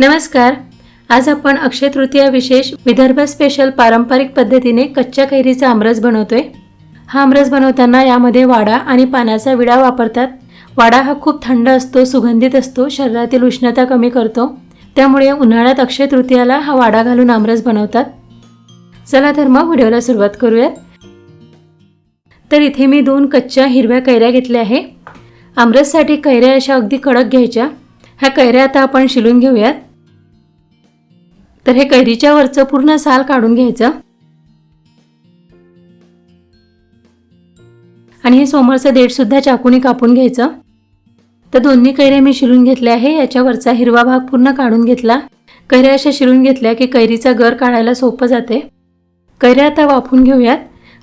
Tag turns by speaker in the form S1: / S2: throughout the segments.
S1: नमस्कार. आज आपण अक्षय तृतीया विशेष विदर्भ स्पेशल पारंपरिक पद्धतीने कच्च्या कैरीचा आमरस बनवतोय. हा आमरस बनवताना यामध्ये वाडा आणि पानाचा विडा वापरतात. वाडा हा खूप थंड असतो सुगंधित असतो शरीरातील उष्णता कमी करतो. त्यामुळे उन्हाळ्यात अक्षय तृतीयाला हा वाडा घालून आमरस बनवतात. चला तर मग व्हिडिओला सुरुवात करूयात. तर इथे मी दोन कच्च्या हिरव्या कैऱ्या घेतल्या आहे. आमरससाठी कैऱ्या अशा अगदी कडक घ्यायच्या. ह्या कैऱ्या आता आपण शिलून घेऊयात. तर हे कैरीच्या वरचं पूर्ण साल काढून घ्यायचं. आणि हे समोरचं देठसुद्धा चाकूने कापून घ्यायचं. तर दोन्ही कैऱ्या मी शिरून घेतल्या आहे याच्यावरचा हिरवा भाग पूर्ण काढून घेतला. कैऱ्या अशा शिरून घेतल्या की कैरीचा गर काढायला सोपं जाते. कैऱ्या आता वाफून घेऊयात.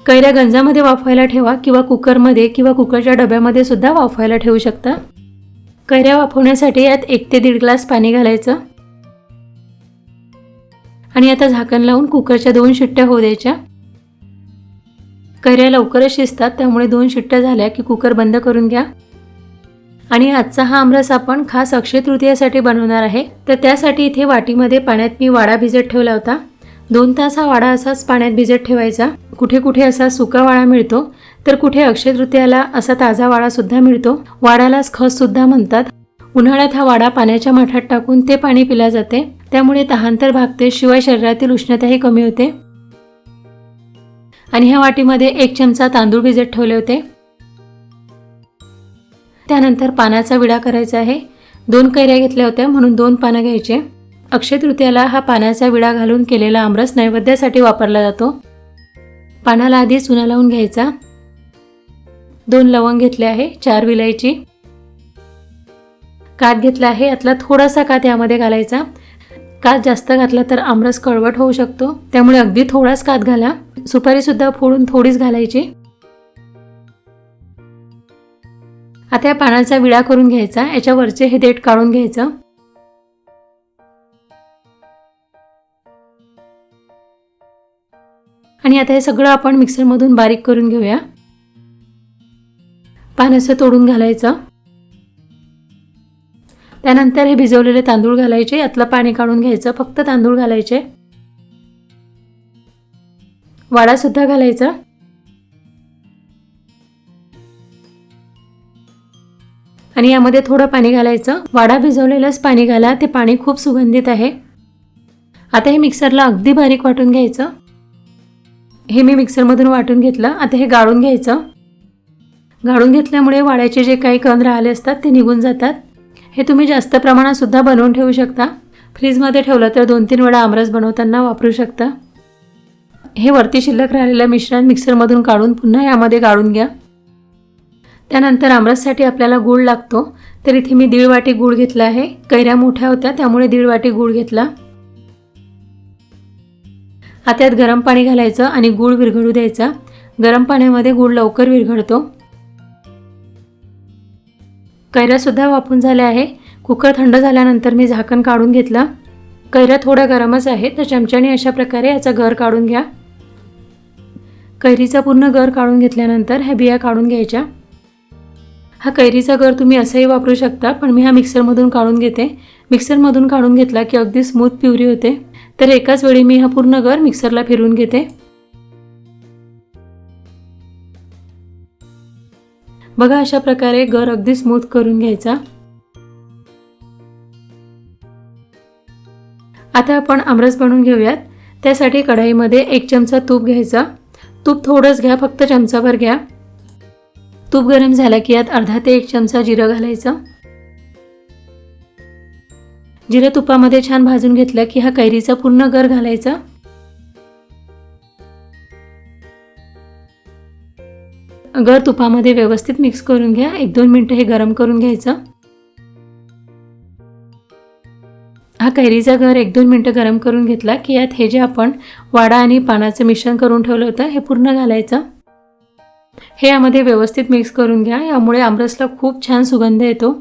S1: कैऱ्या गंजामध्ये वाफवायला ठेवा किंवा कुकरमध्ये किंवा कुकरच्या डब्यामध्ये सुद्धा वाफवायला ठेवू शकता. कैऱ्या वाफवण्यासाठी यात एक ते दीड ग्लास पाणी घालायचं. आणि आता झाकण लावून कुकरच्या दोन शिट्ट्या होऊ द्यायच्या. कैऱ्या लवकरच शिजतात त्यामुळे दोन शिट्ट्या झाल्या की कुकर बंद करून घ्या. आणि आजचा हा आमरस आपण खास अक्षय तृतीयासाठी बनवणार आहे. तर त्यासाठी इथे वाटीमध्ये पाण्यात मी वाडा भिजत ठेवला होता. दोन तास हा वाडा असाच पाण्यात भिजत ठेवायचा. कुठे कुठे असा सुका वाडा मिळतो तर कुठे अक्षय तृतीयाला असा ताजा वाडा सुद्धा मिळतो. वाडालाच खस सुद्धा म्हणतात. उन्हाळ्यात हा वाडा पाण्याच्या माठात टाकून ते पाणी पिल्या जाते. त्यामुळे तहान तर भागते. शिवाय शरीरातील उष्णताही कमी होते. आणि ह्या वाटीमध्ये एक चमचा तांदूळ भिजत ठेवले होते. त्यानंतर पानाचा विडा करायचा आहे. दोन कैऱ्या घेतल्या होत्या म्हणून दोन पानं घ्यायचे. अक्षय तृतीयाला हा पानाचा विडा घालून केलेला आमरस नैवेद्यासाठी वापरला जातो. पानाला आधी चुना लावून घ्यायचा. दोन लवंग घेतले आहे चार विलायची. कात घेतला आहे यातला थोडासा कात यामध्ये घालायचा. कात जास्त घातला तर आमरस कळवट होऊ शकतो. त्यामुळे अगदी थोडाच कात घाला. सुपारीसुद्धा फोडून थोडीच घालायची. आता या पानांचा विळा करून घ्यायचा. याच्यावरचे हे देठ काढून घ्यायचं. आणि आता हे सगळं आपण मिक्सरमधून बारीक करून घेऊया. पान असं तोडून घालायचं. त्यानंतर हे भिजवलेले तांदूळ घालायचे. यातलं पाणी काढून घ्यायचं. फक्त तांदूळ घालायचे. वाडासुद्धा घालायचा. आणि यामध्ये थोडं पाणी घालायचं. वाडा भिजवलेलंच पाणी घाला. ते पाणी खूप सुगंधित आहे. आता हे मिक्सरला अगदी बारीक वाटून घ्यायचं. हे मी मिक्सरमधून वाटून घेतलं. आता हे गाळून घ्यायचं. गाळून घेतल्यामुळे वाड्याचे जे काही कण राहिले असतात ते निघून जातात. हे तुम्ही जास्त प्रमाणात सुद्धा बनवून ठेवू शकता. फ्रीजमध्ये ठेवलं तर दोन तीन वेळा आमरस बनवताना वापरू शकता. हे वरती शिल्लक राहिलेलं मिश्रण मिक्सरमधून काढून पुन्हा यामध्ये गाळून घ्या. त्यानंतर आमरससाठी आपल्याला गूळ लागतो. तर इथे मी दीड वाटी गूळ घेतला आहे. कैऱ्या मोठ्या होत्या त्यामुळे दीड वाटी गूळ घेतला. आता यात गरम पाणी घालायचं आणि गूळ विरघळू द्यायचा. गरम पाण्यामध्ये गूळ लवकर विरघळतो. कैऱ्यासुद्धा वापून झाल्या आहे. कुकर थंड झाल्यानंतर मी झाकण काढून घेतलं. कैऱ्या थोड्या गरमच आहे तर चमच्याने अशा प्रकारे याचा गर काढून घ्या. कैरीचा पूर्ण गर काढून घेतल्यानंतर ह्या बिया काढून घ्यायच्या. हा कैरीचा गर तुम्ही असंही वापरू शकता पण मी हा मिक्सरमधून काढून घेते. मिक्सरमधून काढून घेतला की अगदी स्मूथ प्युरी होते. तर एकाच वेळी मी हा पूर्ण गर मिक्सरला फिरून घेते. बघा अशा प्रकारे गर अगदी स्मूथ करून घ्यायचा. आता आपण आमरस बनवून घेऊयात. त्यासाठी कढाईमध्ये एक चमचा तूप घ्यायचा. तूप थोडंच घ्या फक्त चमचाभर घ्या. तूप गरम झाला की यात अर्धा ते एक चमचा जिरं घालायचं. जिरं तुपामध्ये छान भाजून घेतलं की हा कैरीचा पूर्ण गर घालायचा. गर तुपामध्ये व्यवस्थित मिक्स करून घ्या. एक दोन मिनटं हे गरम करून घ्यायचं. हा कैरीचा घर एक दोन मिनटं गरम करून घेतला की यात हे जे आपण वाडा आणि पानाचं मिश्रण करून ठेवलं होतं हे पूर्ण घालायचं. हे यामध्ये व्यवस्थित मिक्स करून घ्या. यामुळे आमरसला खूप छान सुगंध येतो.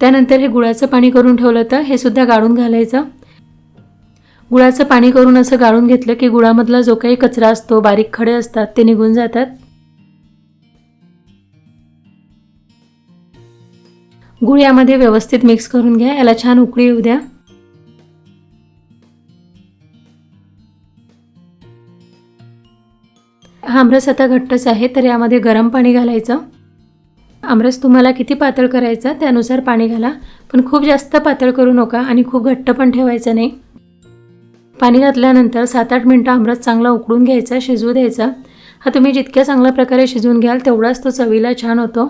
S1: त्यानंतर हे गुळाचं पाणी करून ठेवलं होतं. हे सुद्धा गाळून घालायचं. गुळाचं पाणी करून असं गाळून घेतलं की गुळामधला जो काही कचरा असतो बारीक खडे असतात ते निघून जातात. गुळ यामध्ये व्यवस्थित मिक्स करून घ्या. याला छान उकळी येऊ द्या. हा आमरस आता घट्टच आहे तर यामध्ये गरम पाणी घालायचं. आमरस तुम्हाला किती पातळ करायचा त्यानुसार पाणी घाला. पण खूप जास्त पातळ करू नका आणि खूप घट्ट पण ठेवायचं नाही. पाणी घातल्यानंतर सात आठ मिनटं आमरस चांगला उकळून घ्यायचा शिजवू द्यायचा. हा तुम्ही जितक्या चांगल्या प्रकारे शिजवून घ्याल तेवढाच तो चवीला छान होतो.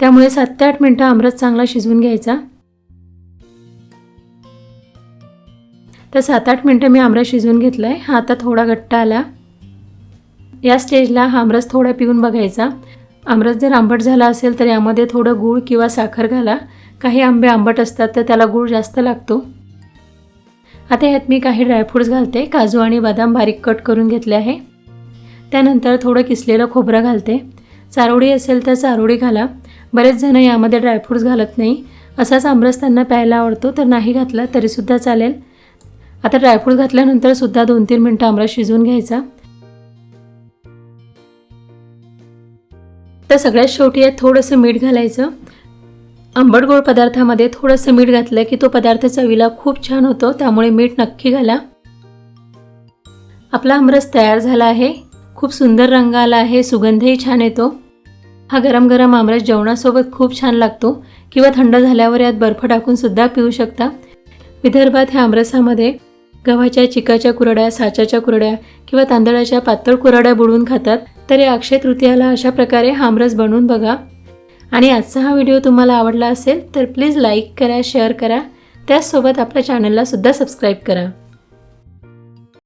S1: त्यामुळे सात ते आठ मिनटं आमरस चांगला शिजवून घ्यायचा. तर सात आठ मिनटं मी आमरस शिजवून घेतला आहे हा आता थोडा घट्ट आला. या स्टेजला हा आमरस थोडा पिऊन बघायचा. आमरस जर आंबट झाला असेल तर यामध्ये थोडं गूळ किंवा साखर घाला. काही आंबे आंबट असतात तर त्याला गूळ जास्त लागतो. आता यात मी काही ड्रायफ्रूट्स घालते. काजू आणि बदाम बारीक कट करून घेतले आहे. त्यानंतर थोडं किसलेलं खोबरं घालते. चारोळी असेल तर चारोळी घाला. बरेच जण यामध्ये ड्रायफ्रूट्स घालत नाही. असाच आमरस त्यांना प्यायला आवडतो तर नाही घातला तरीसुद्धा चालेल. आता ड्रायफ्रूट घातल्यानंतर सुद्धा दोन तीन मिनटं आमरस शिजवून घ्यायचा. तर सगळ्यात शेवटी यात थोडंसं मीठ घालायचं. आंबट गोड पदार्थामध्ये थोडंसं मीठ घातलं की तो पदार्थ चवीला खूप छान होतो त्यामुळे मीठ नक्की घाला. आपला आमरस तयार झाला आहे. खूप सुंदर रंग आला आहे सुगंधही छान येतो. हा गरम गरम आमरस जेवणासोबत खूप छान लागतो किंवा थंड झाल्यावर यात बर्फ टाकून सुद्धा पिऊ शकता. विदर्भात ह्या आमरसामध्ये गव्हाच्या चिकाच्या कुरड्या साच्याच्या कुरड्या किंवा तांदळाच्या पातळ कुरड्या बुडवून खातात. तर या अक्षय तृतीयाला अशा प्रकारे हा आमरस बनवून बघा. आणि आजचा हा व्हिडिओ तुम्हाला आवडला असेल तर प्लीज लाईक करा शेअर करा. त्याचसोबत आपल्या चॅनलला सुद्धा सबस्क्राईब करा.